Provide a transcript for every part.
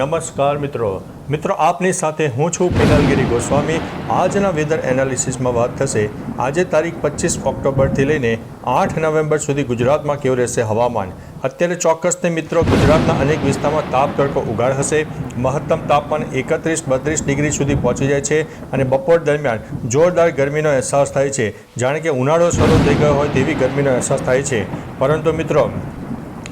નમસ્કાર મિત્રો. મિત્રો, આપની સાથે હું છું પિનલગીરી ગોસ્વામી. આજના વેધર એનાલિસિસમાં વાત થશે. આજે તારીખ પચીસ ઓક્ટોબરથી લઈને આઠ નવેમ્બર સુધી ગુજરાતમાં કેવું રહેશે હવામાન? અત્યારે ચોક્કસને મિત્રો, ગુજરાતના અનેક વિસ્તારમાં તાપ તડકો ઉગાડ હશે. મહત્તમ તાપમાન એકત્રીસ બત્રીસ ડિગ્રી સુધી પહોંચી જાય છે અને બપોર દરમિયાન જોરદાર ગરમીનો અહેસાસ થાય છે. જાણે કે ઉનાળો શરૂ થઈ ગયો હોય તેવી ગરમીનો અહેસાસ થાય છે. પરંતુ મિત્રો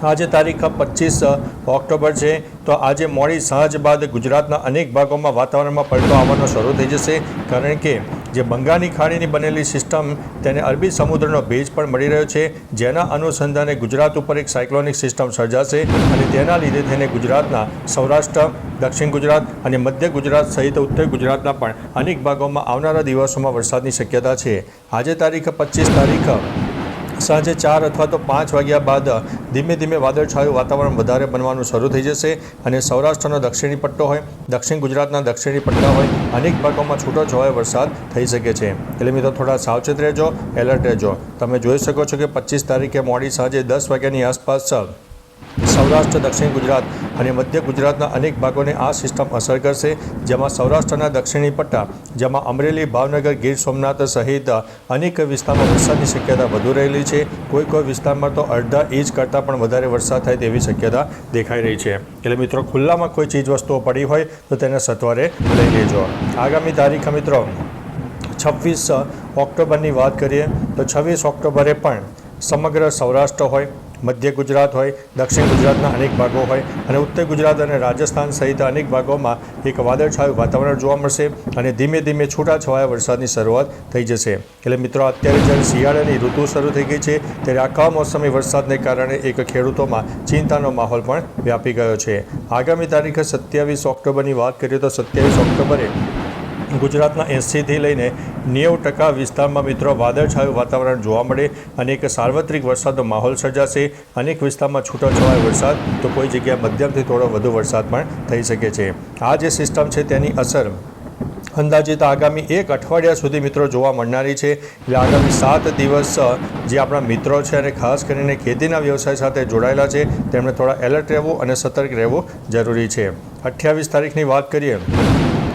આજે તારીખ પચીસ ઓક્ટોબર છે, તો આજે મોડી સાંજ બાદ ગુજરાતના અનેક ભાગોમાં વાતાવરણમાં પલટો આવવાનો શરૂ થઈ જશે. કારણ કે જે બંગાળની ખાડીની બનેલી સિસ્ટમ, તેને અરબી સમુદ્રનો ભેજ પણ મળી રહ્યો છે. જેના અનુસંધાને ગુજરાત ઉપર એક સાયક્લોનિક સિસ્ટમ સર્જાશે અને તેના લીધે તેને ગુજરાતના સૌરાષ્ટ્ર, દક્ષિણ ગુજરાત અને મધ્ય ગુજરાત સહિત ઉત્તર ગુજરાતના પણ અનેક ભાગોમાં આવનારા દિવસોમાં વરસાદની શક્યતા છે. આજે તારીખ પચીસ તારીખ સાંજે ચાર અથવા તો પાંચ વાગ્યા બાદ ધીમે ધીમે વાદળછાયું વાતાવરણ વધારે બનવાનું શરૂ થઈ જશે અને સૌરાષ્ટ્રનો દક્ષિણી પટ્ટો હોય, દક્ષિણ ગુજરાતના દક્ષિણી પટ્ટા હોય, અનેક ભાગોમાં છૂટો છવાયો વરસાદ થઈ શકે છે. એટલે મિત્રો થોડા સાવચેત રહેજો, એલર્ટ રહેજો. તમે જોઈ શકો છો કે પચીસ તારીખે મોડી સાંજે દસ વાગ્યાની આસપાસ સૌરાષ્ટ્ર, દક્ષિણ ગુજરાત અને મધ્ય ગુજરાતના અનેક ભાગોને આ સિસ્ટમ અસર કરશે, જેમાં સૌરાષ્ટ્રના દક્ષિણી પટ્ટા, જેમાં અમરેલી, ભાવનગર, ગીર સોમનાથ સહિત અનેક વિસ્તારમાં વરસાદની શક્યતા વધુ રહેલી છે. કોઈ કોઈ વિસ્તારમાં તો અડધા ઇંચ કરતાં પણ વધારે વરસાદ થાય તેવી શક્યતા દેખાઈ રહી છે. એટલે મિત્રો, ખુલ્લામાં કોઈ ચીજ વસ્તુઓ પડી હોય તો તેને સત્વરે લઈ લેજો. આગામી તારીખ મિત્રો, છવ્વીસ ઓક્ટોબરની વાત કરીએ તો છવ્વીસ ઓક્ટોબરે પણ સમગ્ર સૌરાષ્ટ્ર હોય મધ્ય ગુજરાત હોય, દક્ષિણ ગુજરાતના અનેક ભાગો હોય અને ઉત્તર ગુજરાત અને રાજસ્થાન સહિત અનેક ભાગોમાં એક વાદળછાયું વાતાવરણ જોવા મળશે અને ધીમે ધીમે છૂટાછવાયા વરસાદની શરૂઆત થઈ જશે. એટલે મિત્રો, અત્યારે જ્યારે શિયાળાની ઋતુ શરૂ થઈ ગઈ છે, ત્યારે આ કમોસમી વરસાદને કારણે એક ખેડૂતોમાં ચિંતાનો માહોલ પણ વ્યાપી ગયો છે. આગામી તારીખે સત્યાવીસ ઓક્ટોબરની વાત કરીએ તો સત્યાવીસ ઓક્ટોબરે ગુજરાતના એંસીથી લઈને નેવું ટકા વિસ્તારમાં મિત્રો વાદળછાયું વાતાવરણ જોવા મળે. અને એક સાર્વત્રિક વરસાદનો માહોલ સર્જાશે. અનેક વિસ્તારમાં છૂટોછવાયો વરસાદ. તો કોઈ જગ્યાએ મધ્યમથી થોડો વધુ વરસાદ પણ થઈ શકે છે. આ જે સિસ્ટમ છે તેની અસર અંદાજિત આગામી એક અઠવાડિયા સુધી મિત્રો જોવા મળનારી છે. એટલે આગામી સાત દિવસ જે આપણા મિત્રો છે અને ખાસ કરીને ખેતીના વ્યવસાય સાથે જોડાયેલા છે, તેમણે થોડા એલર્ટ રહેવું અને સતર્ક રહેવું જરૂરી છે. અઠ્યાવીસ તારીખની વાત કરીએ.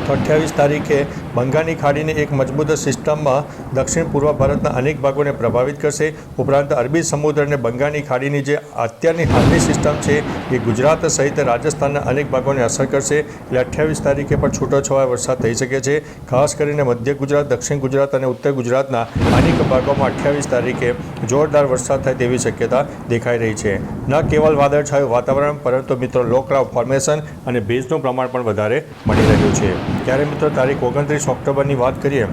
અઠ્યાવીસ તારીખે બંગાળની ખાડીની એક મજબૂત સિસ્ટમમાં દક્ષિણ પૂર્વ ભારતના અનેક ભાગોને પ્રભાવિત કરશે. ઉપરાંત અરબી સમુદ્ર અને બંગાળની ખાડીની જે અત્યારની હાલની સિસ્ટમ છે, એ ગુજરાત સહિત રાજસ્થાનના અનેક ભાગોને અસર કરશે. એટલે અઠ્યાવીસ તારીખે પણ છૂટોછવાયો વરસાદ થઈ શકે છે. ખાસ કરીને મધ્ય ગુજરાત, દક્ષિણ ગુજરાત અને ઉત્તર ગુજરાતના અનેક ભાગોમાં અઠ્યાવીસ તારીખે જોરદાર વરસાદ થાય તેવી શક્યતા દેખાઈ રહી છે. ન કેવલ વાદળછાયું વાતાવરણ, પરંતુ મિત્રો લોકરાવ ફોર્મેશન અને ભેજનું પ્રમાણ પણ વધારે મળી રહ્યું છે. ત્યારે મિત્રો તારીખ ઓગણત્રીસ ઓક્ટોબરની વાત કરીએ.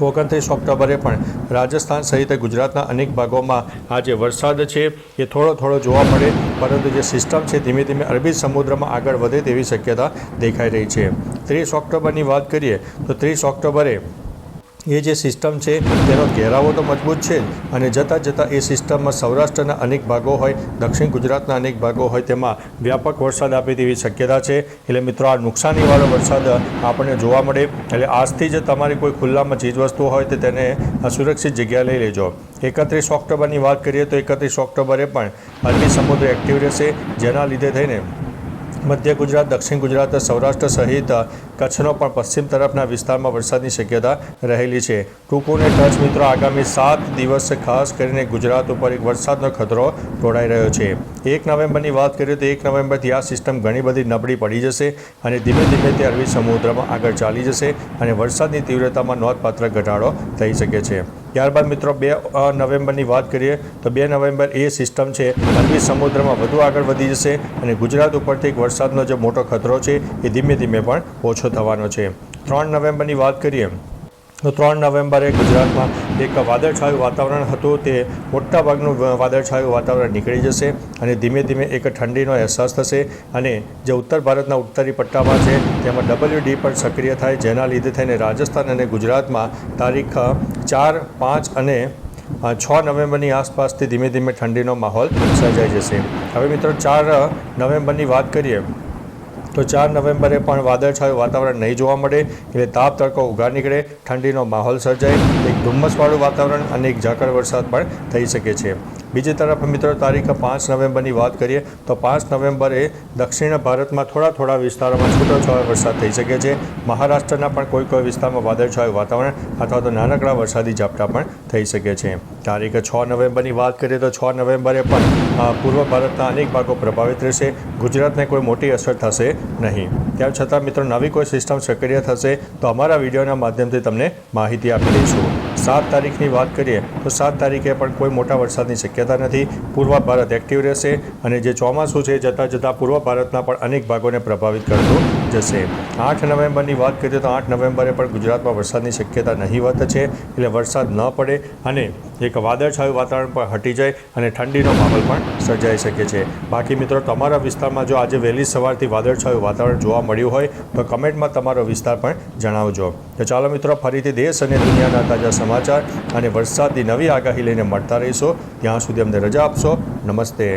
ઓગણત્રીસ ઓક્ટોબરે પણ રાજસ્થાન સહિત ગુજરાતના અનેક ભાગોમાં આ જે વરસાદ છે. એ થોડો થોડો જોવા મળે, પરંતુ જે સિસ્ટમ છે ધીમે ધીમે અરબી સમુદ્રમાં આગળ વધે તેવી શક્યતા દેખાઈ રહી છે. ત્રીસ ઓક્ટોબરની વાત કરીએ તો ત્રીસ ઓક્ટોબરે એ જે સિસ્ટમ છે, તેનો ઘેરાવો તો મજબૂત છે અને જતાં જતાં એ સિસ્ટમમાં સૌરાષ્ટ્રના અનેક ભાગો હોય, દક્ષિણ ગુજરાતના અનેક ભાગો હોય, તેમાં વ્યાપક વરસાદ આપે તેવી શક્યતા છે. એટલે મિત્રો, આ નુકસાનીવાળો વરસાદ આપણને જોવા મળે. એટલે આજથી જ તમારી કોઈ ખુલ્લામાં ચીજવસ્તુ હોય, તો તેને સુરક્ષિત જગ્યા લઈ લેજો. એકત્રીસ ઓક્ટોબરની વાત કરીએ તો એકત્રીસ ઓક્ટોબરે પણ અરબી સમુદ્ર એક્ટિવ રહેશે, જેના લીધે થઈને મધ્ય ગુજરાત, દક્ષિણ ગુજરાત, સૌરાષ્ટ્ર સહિત કચ્છનો પણ પશ્ચિમ તરફના વિસ્તારમાં વરસાદની શક્યતા રહેલી છે. ટૂંકુને ટચ મિત્રો, આગામી સાત દિવસ ખાસ કરીને ગુજરાત ઉપર એક વરસાદનો ખતરો તોડાઈ રહ્યો છે. એક નવેમ્બરની વાત કરીએ તો એક નવેમ્બરથી આ સિસ્ટમ ઘણી બધી નબળી પડી જશે અને ધીમે ધીમે તે અરબી સમુદ્રમાં આગળ ચાલી જશે અને વરસાદની તીવ્રતામાં નોંધપાત્ર ઘટાડો થઈ શકે છે. ત્યારબાદ મિત્રો બે નવેમ્બરની વાત કરીએ તો બે નવેમ્બર એ સિસ્ટમ છે, અરબી સમુદ્રમાં વધુ આગળ વધી જશે અને ગુજરાત ઉપરથી એક વરસાદનો જે મોટો ખતરો છે એ ધીમે ધીમે પણ ઓછો થવાનો છે. ત્રણ નવેમ્બરની વાત કરીએ ત્રણ નવેમ્બરે ગુજરાતમાં એક વાદળછાયું વાતાવરણ હતું. તે મોટાભાગનું વાદળછાયું વાતાવરણ નીકળી જશે અને ધીમે ધીમે એક ઠંડીનો અહેસાસ થશે અને જે ઉત્તર ભારતના ઉત્તરી પટ્ટામાં છે, તેમાં ડબલ્યુ ડી પણ સક્રિય થાય, જેના લીધે થઈને રાજસ્થાન અને ગુજરાતમાં તારીખ ચાર, પાંચ અને છ નવેમ્બરની આસપાસથી ધીમે ધીમે ઠંડીનો માહોલ સર્જાઈ જશે. હવે મિત્રો ચાર નવેમ્બરની વાત કરીએ. તો ચાર નવેમ્બરે પણ વાદળછાયું વાતાવરણ નહીં જોવા મળે, એટલે તાપ તડકો ઉઘા નીકળે, ઠંડીનો માહોલ સર્જાય, એક ધુમ્મસવાળું વાતાવરણ અને એક ઝાકળ વરસાદ પણ થઈ શકે છે. બીજી તરફ મિત્રો, તારીખ પાંચ નવેમ્બરની વાત કરીએ, તો પાંચ નવેમ્બરે દક્ષિણ ભારતમાં થોડા થોડા વિસ્તારોમાં છૂટોછવાયો વરસાદ થઈ શકે છે. મહારાષ્ટ્રના પણ કોઈ કોઈ વિસ્તારમાં વાદળછાયું વાતાવરણ અથવા તો નાનકડા વરસાદી ઝાપટા પણ થઈ શકે છે. તારીખ છ નવેમ્બરની વાત કરીએ, તો છ નવેમ્બરે પણ પૂર્વ ભારતના અનેક ભાગો પ્રભાવિત રહેશે. ગુજરાતને કોઈ મોટી અસર થશે નહીં. તેમ છતાં મિત્રો, નવી કોઈ સિસ્ટમ સક્રિય થશે તો અમારા વિડીયોના માધ્યમથી તમને માહિતી આપી દઈશું. સાત તારીખની વાત કરીએ, તો સાત તારીખે પણ કોઈ મોટા વરસાદની શક્યતા નથી. પૂર્વ ભારત એક્ટિવ રહેશે અને જે ચોમાસું છે, જતાં જતાં પૂર્વ ભારતના પણ અનેક ભાગોને પ્રભાવિત કરતું જશે. આઠ નવેમ્બરની વાત કરીએ તો આઠ નવેમ્બરે પણ ગુજરાતમાં વરસાદની શક્યતા નહીવત છે, એટલે વરસાદ ન પડે અને એક વાદળછાયું વાતાવરણ પણ હટી જાય અને ઠંડીનો માહોલ પણ સર્જાઈ શકે છે. બાકી મિત્રો, તમારા વિસ્તારમાં જો આજે વહેલી સવારથી વાદળછાયું વાતાવરણ જોવા મળ્યું હોય, તો કમેન્ટમાં તમારો વિસ્તાર પણ જણાવજો. તો ચાલો મિત્રો, ફરીથી દેશ અને દુનિયાના તાજા સમાચાર અને વરસાદની નવી આગાહી લઈને મળતા રહીશું. ત્યાં સુધી અમને રજા આપશો. નમસ્તે.